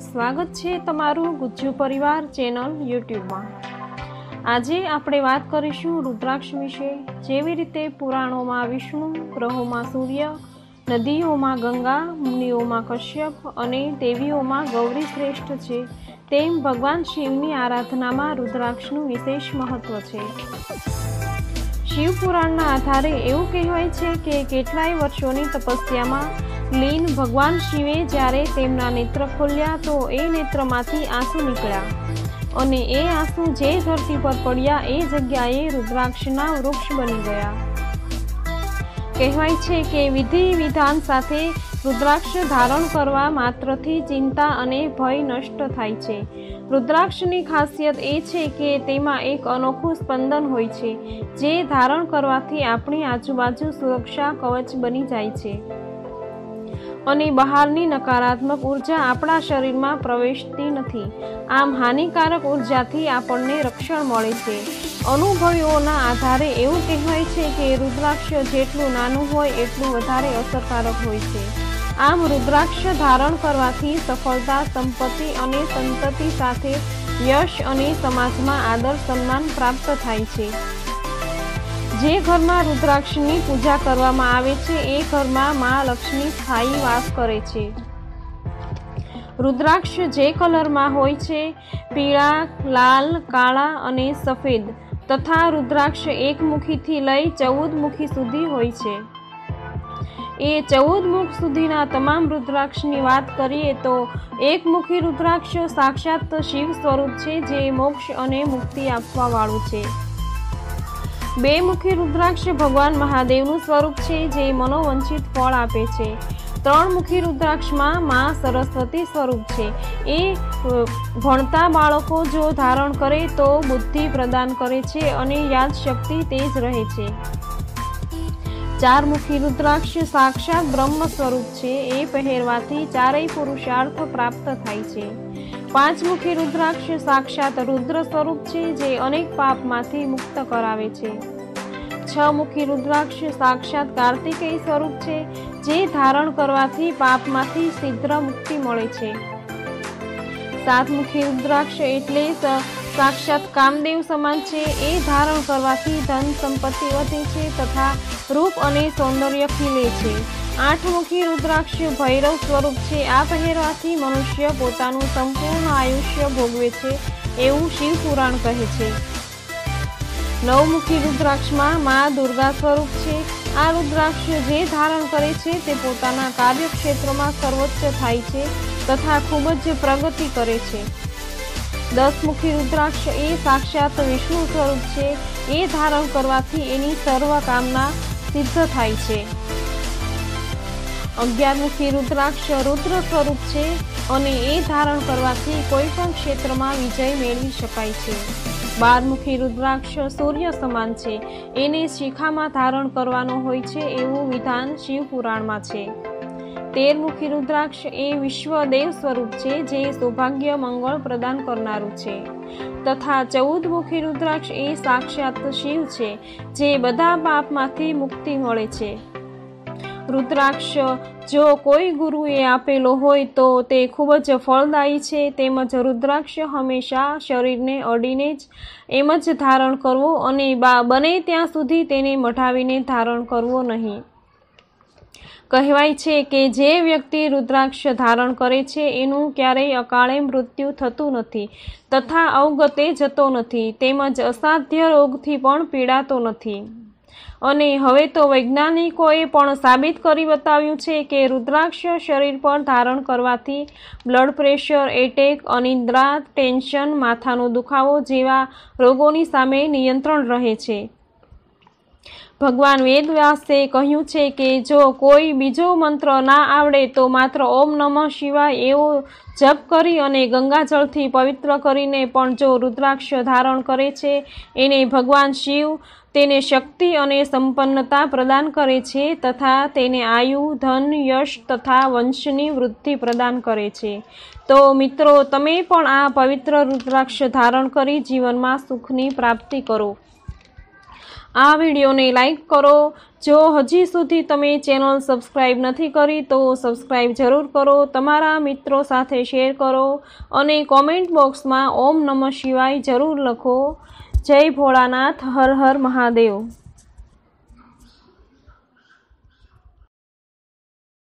સ્વાગત છે તમારું ગુજ્જુ પરિવાર ચેનલ યુટ્યુબમાં. આજે આપણે વાત કરીશું રુદ્રાક્ષ વિશે. જેવી રીતે પુરાણોમાં વિષ્ણુ, ગ્રહોમાં સૂર્ય, નદીઓમાં ગંગા, મુનિઓમાં કશ્યપ અને દેવીઓમાં ગૌરી શ્રેષ્ઠ છે, તેમ ભગવાન શિવની આરાધનામાં રુદ્રાક્ષનું વિશેષ મહત્વ છે. શિવ પુરાણના આધારે એવું કહેવાય છે કે કેટલાય વર્ષોની તપસ્યામાં લીન ભગવાન શિવે જ્યારે તેમના નેત્ર ખોલ્યા તો એ નેત્રમાંથી આંસુ નીકળ્યા. અને એ આંસુ જે ધરતી પર પડ્યા એ જગ્યાએ રુદ્રાક્ષના વૃક્ષ બની ગયા. કહેવાય છે કે વિધિ વિધાન સાથે રુદ્રાક્ષ ધારણ કરવા માત્રથી ચિંતા અને ભય નષ્ટ થાય છે. રુદ્રાક્ષની ખાસિયત એ છે કે તેમાં એક અનોખું સ્પંદન હોય છે, જે ધારણ કરવાથી આપણી આજુબાજુ સુરક્ષા કવચ બની જાય છે. અને બહારની નકારાત્મક ઊર્જા આપણા શરીરમાં પ્રવેશતી નથી. આમ હાનિકારક ઉર્જાથી આપણને રક્ષણ મળે છે. અનુભવીઓના આધારે એવું કહેવાય છે કે રુદ્રાક્ષ જેટલું નાનું હોય એટલું વધારે અસરકારક હોય છે. આમ રુદ્રાક્ષ ધારણ કરવાથી સફળતા, સંપત્તિ અને સંતતિ સાથે યશ અને સમાજમાં આદર સન્માન પ્રાપ્ત થાય છે. જે ઘરમાં રુદ્રાક્ષની પૂજા કરવામાં આવે છે, એ ઘરમાં મા લક્ષ્મી સ્થાયી વાસ કરે છે. રુદ્રાક્ષ જે કલરમાં હોય છે, પીળા, લાલ, કાળા અને સફેદ, તથા રુદ્રાક્ષ એક મુખીથી લઈ ચૌદ મુખી સુધી હોય છે. એ ચૌદ મુખ સુધીના તમામ રુદ્રાક્ષની વાત કરીએ તો, એક મુખી રુદ્રાક્ષ સાક્ષાત શિવ સ્વરૂપ છે, જે મોક્ષ અને મુક્તિ આપવાવાળું છે. બે મુખી રુદ્રાક્ષ ભગવાન મહાદેવનું સ્વરૂપ છે, જે મનોવંચિત ફળ આપે છે. ત્રણ મુખી રુદ્રાક્ષમાં મા સરસ્વતી સ્વરૂપ છે. એ ભણતા બાળકો જો ધારણ કરે તો બુદ્ધિ પ્રદાન કરે છે અને યાદશક્તિ તેજ રહે છે. ચાર મુખી રુદ્રાક્ષ સાક્ષાત બ્રહ્મ સ્વરૂપ છે. એ પહેરવાથી ચારેય પુરુષાર્થ પ્રાપ્ત થાય છે. પાંચ મુખી રુદ્રાક્ષ સાક્ષાત રુદ્ર સ્વરૂપ છે, જે અનેક પાપમાંથી મુક્ત કરાવે છે. છ મુખી રુદ્રાક્ષ સાક્ષાત કાર્તિકેય સ્વરૂપ છે, જે ધારણ કરવાથી પાપમાંથી શીઘ્ર મુક્તિ મળે છે. સાત મુખી રુદ્રાક્ષ એટલે સાક્ષાત કામદેવ સમાન છે એ ધારણ કરવાથી ધન સંપત્તિ વધે છે તથા રૂપ અને સૌંદર્ય ખીલે છે. આઠમુખી રુદ્રાક્ષ ભૈરવ સ્વરૂપ છે. આ પહેરવાથી મનુષ્ય પોતાનું સંપૂર્ણ આયુષ્ય ભોગવે છે એવું શિવ પુરાણ કહે છે. નવમુખી રુદ્રાક્ષમાં મા દુર્ગા સ્વરૂપ છે. આ રુદ્રાક્ષ જે ધારણ કરે છે તે પોતાના કાર્યક્ષેત્રમાં સર્વોચ્ચ થાય છે તથા ખૂબ જ પ્રગતિ કરે છે. દસમુખી રુદ્રાક્ષ એ સાક્ષાત વિષ્ણુ સ્વરૂપ છે. એ ધારણ કરવાથી એની સર્વ કામના સિદ્ધ થાય છે. અગિયારમુખી રુદ્રાક્ષ રુદ્ર સ્વરૂપ છે અને એ ધારણ કરવાથી કોઈ પણ ક્ષેત્રમાં વિજય મેળવી શકાય છે. બારમુખી રુદ્રાક્ષ સૂર્ય સમાન છે. એને શિખામાં ધારણ કરવાનો હોય છે એવું વિધાન શિવ પુરાણમાં છે. તેરમુખી રુદ્રાક્ષ એ વિશ્વ દેવ સ્વરૂપ છે, જે સૌભાગ્ય મંગળ પ્રદાન કરનારું છે. તથા ચૌદ મુખી રુદ્રાક્ષ એ સાક્ષાત શિવ છે, જે બધા પાપમાંથી મુક્તિ મળે છે. રુદ્રાક્ષ, જો કોઈ ગુરુએ આપેલો હોય તો તે ખૂબ જ ફળદાયી છે, તેમજ રુદ્રાક્ષ હંમેશા શરીરને અડીને જ એમ જ ધારણ કરવો અને બને ત્યાં સુધી તેને મઢાવીને ધારણ કરવો નહીં. કહેવાય છે કે જે વ્યક્તિ રુદ્રાક્ષ ધારણ કરે છે, એનું ક્યારેય અકાળે મૃત્યુ થતું નથી તથા અવગતે જતો નથી, તેમજ અસાધ્ય રોગથી પણ પીડાતો નથી. અને હવે તો વૈજ્ઞાનિકોએ પણ સાબિત કરી બતાવ્યું છે કે રુદ્રાક્ષ શરીર પર ધારણ કરવાથી બ્લડ પ્રેશર, એટેક, અનિદ્રા, ટેન્શન, માથાનો દુખાવો જેવા રોગોની સામે નિયંત્રણ રહે છે. ભગવાન વેદવ્યાસે કહ્યું છે કે જો કોઈ બીજો મંત્ર ના આવડે તો માત્ર ઓમ નમઃ શિવાય એવો જપ કરી અને ગંગાજળથી પવિત્ર કરીને પણ જો રુદ્રાક્ષ ધારણ કરે છે, એને ભગવાન શિવ તેને શક્તિ અને સંપન્નતા પ્રદાન કરે છે તથા તેને આયુ, ધન, યશ તથા વંશની વૃદ્ધિ પ્રદાન કરે છે. તો મિત્રો, તમે પણ આ પવિત્ર રુદ્રાક્ષ ધારણ કરી જીવનમાં સુખની પ્રાપ્તિ કરો. આ વિડીયોને લાઈક કરો. જો હજી સુધી તમે ચેનલ સબસ્ક્રાઈબ નથી કરી, તો સબસ્ક્રાઈબ જરૂર કરો. તમારા મિત્રો સાથે શેર કરો અને કોમેન્ટ બોક્સમાં ઓમ નમઃ શિવાય જરૂર લખો. જય ભોળાનાથ, હર હર મહાદેવ.